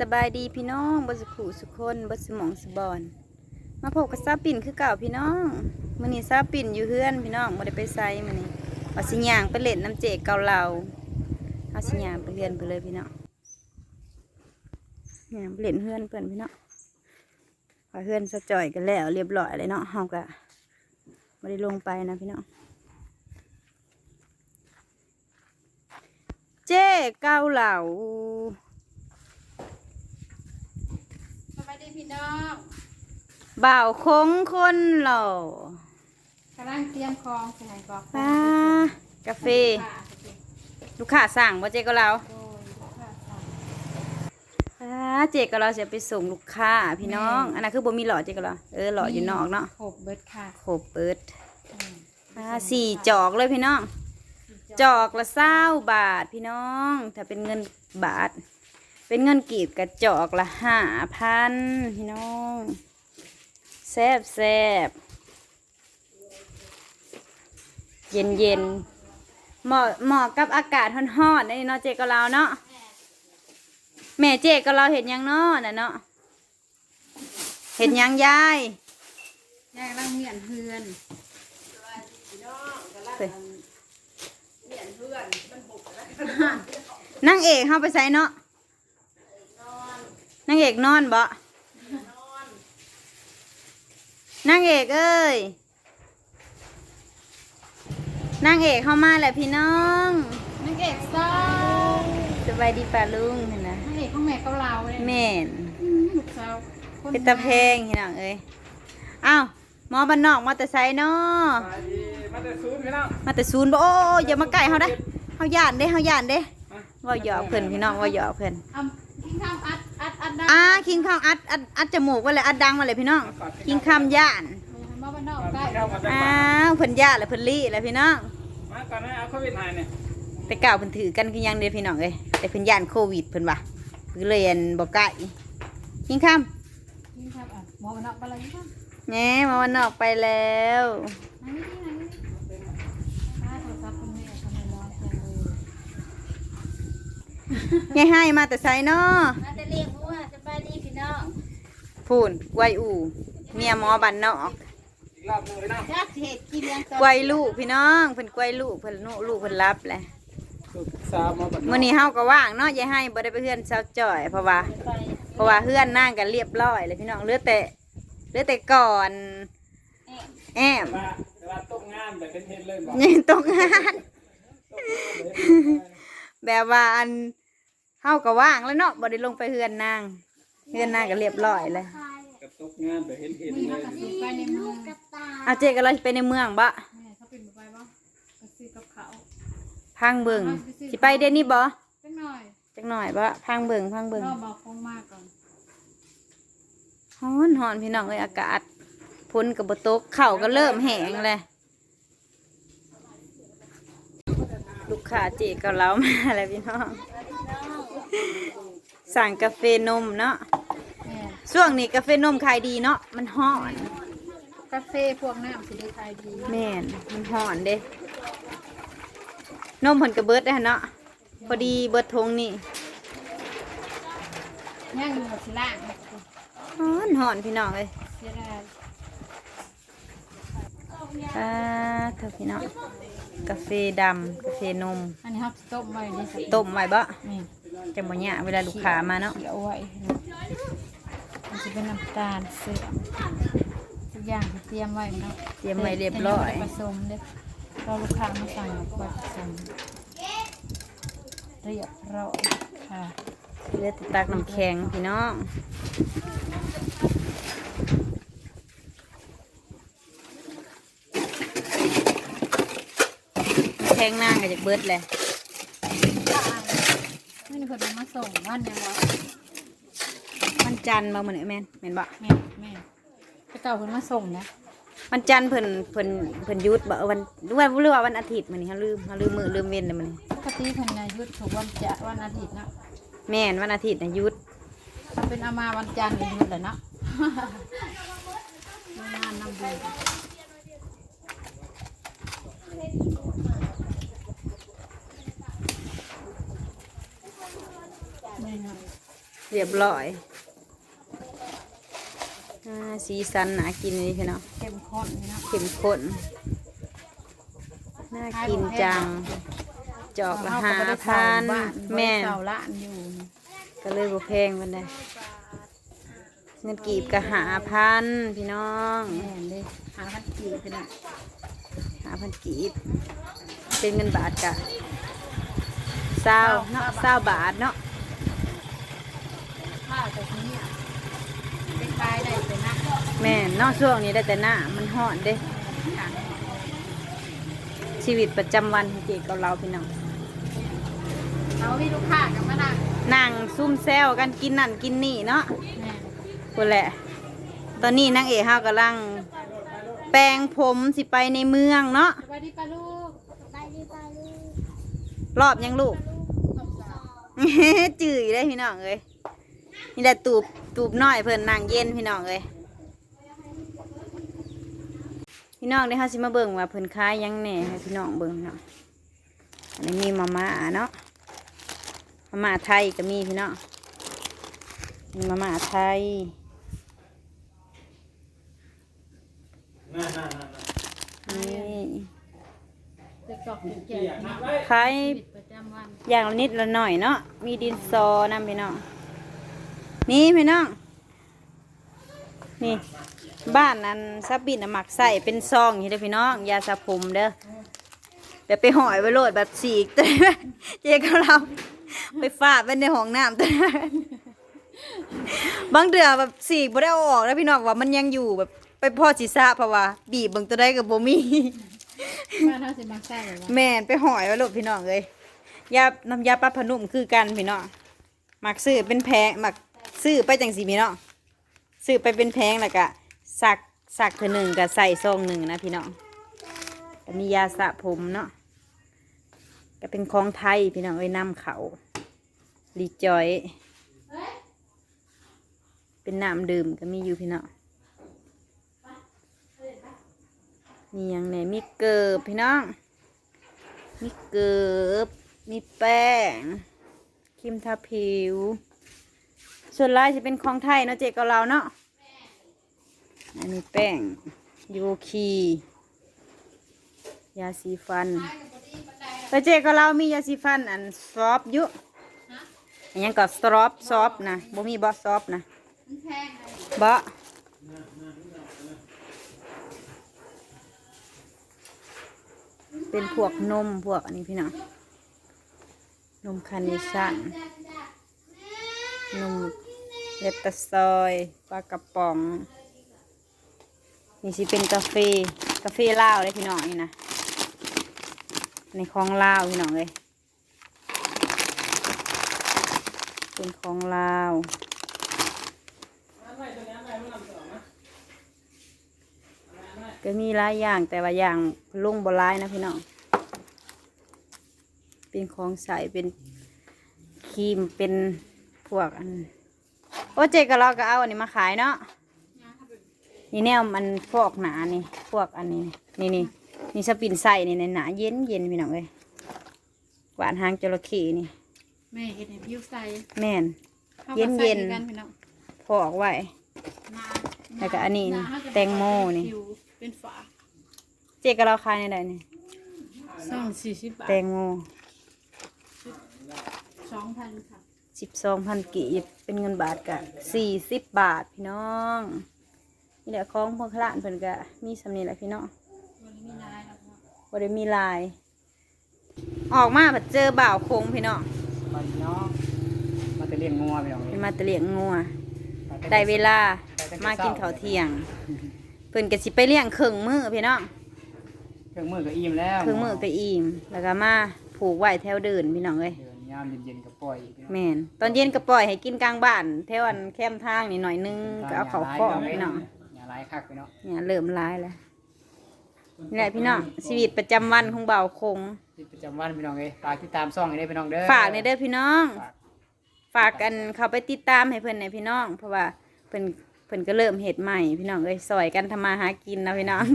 สบายดีพี่น้องบสุขุสุคนบสมองสบอน มาพบกับซาปิ่นคือเก่าพี่น้องมื้อนี้ซาปิ่นอยู่เฮือนพี่น้องบ่ได้ไปไสมื้อนี้เอาสิยางไปเล่นน้ำเจเกาเหลาเอาสิยางไปเรียนไปเลยพี่น้องย่างไปเล่นเฮือนเพิ่นพี่น้องพอเฮือนสะจ่อยกันแล้ว เรียบร้อยเลยเนาะเฮาก็บ่ได้ลงไปนะพี่น้องเจ๊เกาเหลา สวัสดี พี่น้องบ่าวคงคนหล่อกำลังเตรียมคองใส่บอกป้ากาแฟลูกค้าสั่งว่าเจ๊ก็เราโดยลูกค้าสั่งป้าเจ๊ก็เราจะไปส่งลูกค้าพี่น้อง อันนั้นคือบ่มีหล่อเจ๊ก็เราเออหล่ออยู่นอกเนาะขบเบิดค่ะโคเปิดอืมป้าสี่จอกเลยพี่น้อง จอกละเศร้าบาทพี่น้อง ถ้าเป็นเงินบาท เป็นเงินกีบกับจอกละห้าพันพี่น้องแซบแซบเย็นเย็นๆเหมาะเหมาะกับอากาศร้อนๆนี่เนาะเจก็เราเนาะแม่เจก็เราเห็นยังเนาะน่ะเนาะเห็นยังยายยายกำลังเมียนเฮือนเฮ้ยนั่งเอกเข้าไปใส่เนาะ นั่งเอกนอนบ่นั่งเอกเอ้ยนั่งเอกเข้ามาแหละพี่น้องนางเอกซ้อสบายดีป่าลุงเห็นนะนางเอกของแม่เกาเหลาเลยแม่นอืมลูกสาวคนเป็นตะเพงพี่น้องเอ้ยอ้าวหมอบ้านนอกมาแต่ไซเนาะไปดีมาแต่ศูนย์พี่น้องมาแต่ศูนย์บ่โอ้ยอย่ามาใกล้เฮาได้เฮาย่านเด้เฮาย่านเด้เว่าหยอกเพิ่นพี่น้องเว่าหยอกเพิ่นเอาทิ้งข้ามอัดอั ดอัดได้อ่าคิงคำอัดอัดอัดจมูกไว้เลยอัดดังมาเลยพี่น้องคิงคำย่านมาบ้านนอกใกล้เข้ามาจากอ้าบ้านวเพิ่นย่านแล้วเพิ่นลี่แล้วพี่น้องมาก่อนนะเอาโควิดหายเนี่ยแต่เก่าเพิ่นถือกันคือหยังเด้อพี่น้องเอ้ยแต่เพิ่นย่านโควิดเพิ่นว่าเพิ่นเลยอันบ่ใกล้คิงคทิ้งข้ามอัดหมอบ้านนอกไปเลยค่ะำแหน่มาวันนอกไปแล้วนั่งนี่นั่งนี่ป้าโทรศัพท์คุณแม่ทำไมร้อนจังเลยยายให้มาแต่ไสเนาะมาแต่เรียกว่าสบายดีพี่น้องพูนกวยอู่เมียหมอบ้านนอกอีกรอบหนึงพี่น้องจักเห็ดกินยังกวยลูกพี่น้องเพิ่นกวยลูกเพิ่นนุลูกเพิ่นรับแหละลูกสาวมาบัดมื้อนี้เฮาก็ว่างเนาะยายให้บ่ได้ไปเฮือนเช้าจ่อยเพราะว่า ไปเพราะว่าเฮือนนั่งกันเรียบร้อยเลยพี่น้องเหลือแต่เหลือแต่ก่อนแอมว่าเวลาต้มงานแบบเห็นๆเลยบอกยังตกงานแบบว่าอันเฮาก็ว่างแล้วเนาะบ่ได้ลงไปเฮือนนาง เฮือนนางก็เรียบร้อยเลยกับตกงานแบบเห็นๆมีเลมายกระสือไปในเมืองเอาเจก็เลยไปในเมืองบะแม่เขาเป็นไปบ่กระสือกับเขาพังเบิ่งสิไปเดี๋ยวนี้บ่จังหน่อยจักหน่อยบ่พังเบิ่งพังเบิ่งรอบอกคงมากก่อนฮ้อนฮ้อนพี่น้องเอ้ยอากาศพ้นกับบ่ตกข้าวก็เริ่มแห้งเลยลูกค้าเจก็เล้ามาแล้วพี่น้อง สั่งกาแฟนมเนาะแม่ช่วงนี้กาแฟนมขายดีเนาะมันฮ้อนกาแฟพวกน้ำสิได้ขายดีแม่นมันฮ้อนเด้นมผลกระเบิดได้อหั่นเนาะพอดีเบิดทงนี่ย่างอยู่กับสิล่างฮ้อนฮ้อนพี่น้องเลยเสียดายอ่าเถอะพี่น้องกาแฟดำกาแฟนมอันนี้เขาต้มไว้ในสต้มไว้บ่นี่ จังบ่ยะเวลาลูกค้ามาเนาะเกี่ยวไว้มันจะเป็นน้ำตาลเสื่อมทุกอย่างที่เตรียมไว้เนาะเตรียมไว้เรียบร้อยผสมเด้อเราลูกค้ามาสั่งก็ผสมเรียบร้อยค่ะเหลือแต่ตักน้ำแข็งพี่น้องน้ำแข็งนางก็จะเบิดเลย นี่นี่เพิ่นเอามาส่งวันยังวะวันจันทร์มาเหมือนแม่นแม่นบ่แม่แม่ไปเก่าเพิ่นมาส่งนะวันจันทร์เพิ่นเพิ่นเพิ่นหยุดบ่วันหรือว่าหรือว่าวันอาทิตย์มื้อนี้เฮาลืมเฮาลืมมื้อลืมเว้นเลยมื้อนี้ปกติเพิ่นน่ะหยุดทุกวันจะวันอาทิตย์เนาะแม่นวันอาทิตย์น่ะหยุดถ้าเป็นเอามาวันจันทร์ก็หยุดแหละเนาะมางานนำบุญนี่ครับ ร เรียบร้อยอ่าสีสันน่ากินเลยพี่น้องเข้มข้นพี่น้องเข้มข้นน่ากินจัง จอกละห้าพันแม่เสาละอยู่ก็เลยบ่แพงมันได้เงินกีบก็หาพันพี่น้องแม่นเลยหาพันกีบพี่น้องหาพันกีบเป็นเงินบาทกะเศร้าเนาะเศร้าบาทเนาะ ข้าวจากนี้อะเป็นปลายได้เป็นนะแม่นเนอกช่วงนี้ได้แต่หน้ามันห่อนเด้ ค่ะชีวิตประจำวันของเจ๊กับเราพี่น้องเรามีลูกค้ากันมานั่งนั่งซุ่มแซวกันกินนั่นกินนี่เนาะแม่พูดแหละ ตอนนี้นางเอกเฮากำลัง แปลงผมสิไปในเมืองเนาะสวัสดีป้าลูกรอบยังลูก จืดเลยพี่น้องเอ้ย นี่แหละตูบตูบน้อยเพิ่นนั่งเย็นพี่น้องเอ้ยพี่น้องได้เฮาสิมาเบิ่งว่าเพิ่นขายหยังแหน่ให้พี่น้องเบิ่งเนาะอันนี้มีมาม่าเนาะมาม่าไทยก็มีพี่น้องมีมาม่าไทยนี่จะจอกถึงแก่ขายชีวิตประจำวันอย่างละนิดละหน่อยเนาะมีดินซอนำพี่น้อง นี่พี่น้อง นี่ บ้านนั้นซับบินน่ะหมักใส่เป็นซองอย่างนี้เด้อพี่น้อง ยาสระผมเด้อเดี๋ยวไปห่อยไว้โหลดแบบสีกตัวนี้เจ๊กับเรา ไปฟาดไว้ในห้องน้ำตัวนี้บางเดือแบบสีกบ่ได้เอาออกแล้วพี่น้องว่ามันยังอยู่แบบไปพ่อศีรษะเพราะว่า บีบเบิ่งตัวได้กับบ่มีบ้านเขาสิมาใส่หรือว่าแม่นไปหอยไว้ลูกพี่น้องเลยยาน้ำยาปลาพนุ่มคือกันพี่น้องหมักซื้อเป็นแพงหมัก ซื้อไปจังสีพี่น้องซื้อไปเป็นแพงแล้วก็สักสักเธอหนึ่งกับใส่ซองหนึ่งนะพี่น้องมียาสระผมเนาะก็เป็นของไทยพี่น้องเอ้ยนำเขารีจอย เป็นน้ำดื่มก็มีอยู่พี่น้องมีอย่างไหนมีเกิบพี่น้อง มีเกิบมีแป้งครีมทาผิว ส่วนลายจะเป็นของไทยเนาะเจ๊กับเราเนาะอันนี้แป้งโยคียาสีฟันแล้วเจ๊กับเรามียาสีฟันอันซอฟต์อยู่อันยังก็ซอฟซอฟนะบ่มีบอซอฟนะเลยบะเป็นพวกนมพวกอันนี้พี่น้องนมคาร์เนชั่นนม เลตตาซอยปลากระป๋องนี่สิเป็นกาแฟกาแฟลาวเลยพี่น้องนี่นะในของลาวพี่น้องเลยเป็นของลาวก็มีหลายอย่างแต่ว่าอย่างลุ่งบลายนะพี่น้องเป็นของใสเป็นครีมเป็นพวกอัน โอ้เจก็เราก็เอาอันนี้มาขายเนาะนี่แนวมันพวกหนานี่พวกอันนี้ นี่นี่นี่สปินใส่นี่ในหนาเย็นเย็นพี่น้องเลยหวานหางจระเข้นี่ แม่เห็ดให้ผิวใสแม่นข้าเย็นมาเย็ใส่นกันพี่น้องพอกไว้นาแล้วก็อันนี้าเขาจะแตงโมนี่ ผิวเป็นฝาเจก็เราขายในใดนี่สองสี่สิบบาทแตงโมสองพันค่ะ สิบสองพันกีบเป็นเงินบาทกะสี่สิบบาทพี่น้องนี่แหละของพวกขลานเพิ่นกะมีสำนีแหละพี่น้องวันนี้มีลายแล้วเนาะบ่ได้มีลาย ออกมาแบบเจอบ่าวโคงพี่น้องมาพี่น้องมาจะเลี้ยงงัวพี่น้องเป็นมาแตะเลียงงัวได้เวลามากินข้าวเที่ยง เพิ่นก็สิไปเลี้ยงเครื่องมือพี่น้องเครื่องมือก็อิ่มแล้วเครื่องมือก็อิ่มแล้วก็มาผูกไว้แถวเดินพี่น้องเอ้ยเดิน ยามเย็นๆก็ปล่อยพี่น้องแม่นตอนเย็นก็ปล่อยให้กินกลางบ้านแถวอันแคมทางนี่หน่อยนึงก็เอาเขาฟอกพี่น้องอย่าร้ายคักพี่น้องเนี่ยเริ่มร้ายแล้วนี่แหละพี่น้องชีวิตประจำวันของเบาวคงชีวิตประจำวันพี่น้องเอ้ยฝากติดตามซ่องให้ได้พี่น้องเด้อฝากในเด้อพี่น้อง ฝากฝากกันเขาไปติดตามให้เพื่อนในอยพี่น้อง เพราะว่าเพิ่นเพิ่นก็เริ่มเห็ดใหม่พี่น้องเอ้ยซอยกันทำมาหากินนะพี่น้อง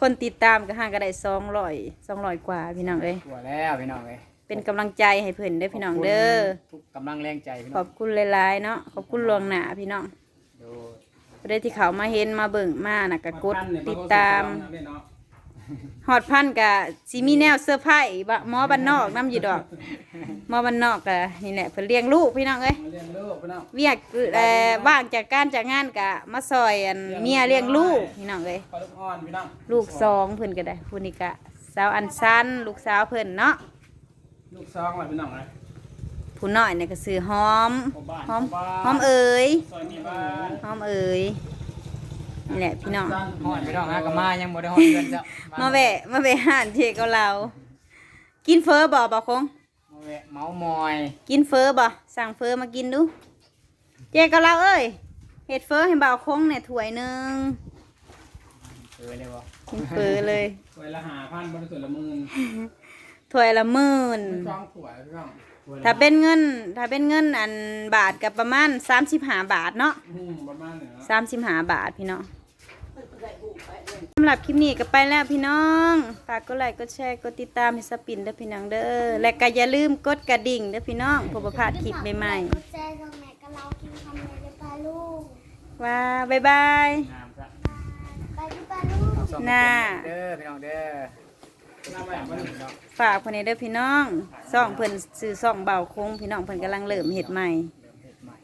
คนติดตามก็ห่างก็ได้สองร้อยสองร้อยกว่าพี่น้องเอ้ยกลัวแล้วพี่น้องเอ้ย เป็นกำลังใจให้เพิ่นเด้อพี่น้องเด้อทุกกำลังแรงใจพี่ขน้อองบคุณหลายๆเนาะขอบคุณลวงหน้าพี่น้องโดยได้ที่เขามาเห็นมาเบิ่งมาน่ะก็กดติดตามเนาะฮอดพันกะสิมีแนวเซอร์ไพรส์บะหมอบ้านนอกน้ำอยู่ดอกหมอบ้านนอกกะนี่แหละเพิ่นเลี้ยงลูกพี่น้องเอ้ย มาเลี้ยงลูกพี่น้อง เวียกเอ่อว่างจากการจากงานกะมาซอยอันเมียเลี้ยงลูกพี่น้องเอ้ยปลาลูกอ่อนพี่น้องลูกสองเพิ่นก็ได้ผู้นี้กะสาวอันซันลูกสาวเพิ่นเนาะ ลูกซองอะไรพี่น้องนะผู้น้อยเนี่ยก็ซื้อหอมพ่อบ้านหอมพ่บ้านหอมเอ๋ยซอยนี้บ้านหอมเอ๋ยนี่แหละพี่น้องฮอดพี่น้องฮะก็มายังบ่ได้ฮอดเดือนจ้ะมาแวะมาแวะหานเทกับเรา กินเฟอบ่บ่คงมาแวะเมามอย กินเฟอบ่สั่งเฟอมากินดูเจ๊กับเราเอ้ยเห็ดเฟอให้บ่าวคงเนี่ยถ้วยหนึงเออเลยบ่กินเฟอเลยถ้วยละหาพันบริสุทธิ์ละหมื่น ถ้วยละหมื่นซองถ้วยพี่น้องถ้าเป็นเงิน ถ้าเป็นเงินอันบาทกับประมาณ35บาทเนาะอืมประมาณเนี่ยสามสิบห้าบาทพี่น้องสำหรับคลิปนี้ก็ไปแล้วพี่น้องฝากกดไลค์กดแชร์กดติดตามให้สปินเด้อพี่น้องเด้อและก็อย่าลืมกดกระดิ่งเด้อพี่น้องเพื่อบ่พลาดคลิปใหม่กดแชร์ตรงไหนก็เรากินคำเลยเลยปลาลูกๆว่าบ๊ายบายงามจ้ะไปที่ปลาลูกสองน่าเด้อพี่น้องเด้อ ฝากคนนี้เด้อพี่น้องซ่องเพิ่นซื้อซ่องเบาคงพี่น้องเพิ่นกำลังเริ่มเฮ็ดใหม่เริ่มเฮ็ดใหม่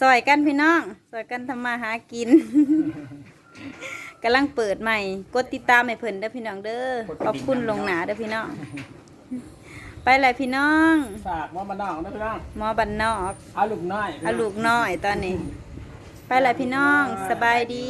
ซอยกันพี่น้องซอยกันทำมาหากินกำลังเปิดใหม่กดติดตามให้เพิ่นเด้อพี่น้องเด้อขอบคุณลงหนาเด้อพี่น้องไปเลยพี่น้องฝากว่าบ้านนอกนะพี่น้องหมอบันนอกเอาลูกน้อยพี่น้เอางลูกน้อยตอนนี้ ไปเลยพี่น้องสบายดี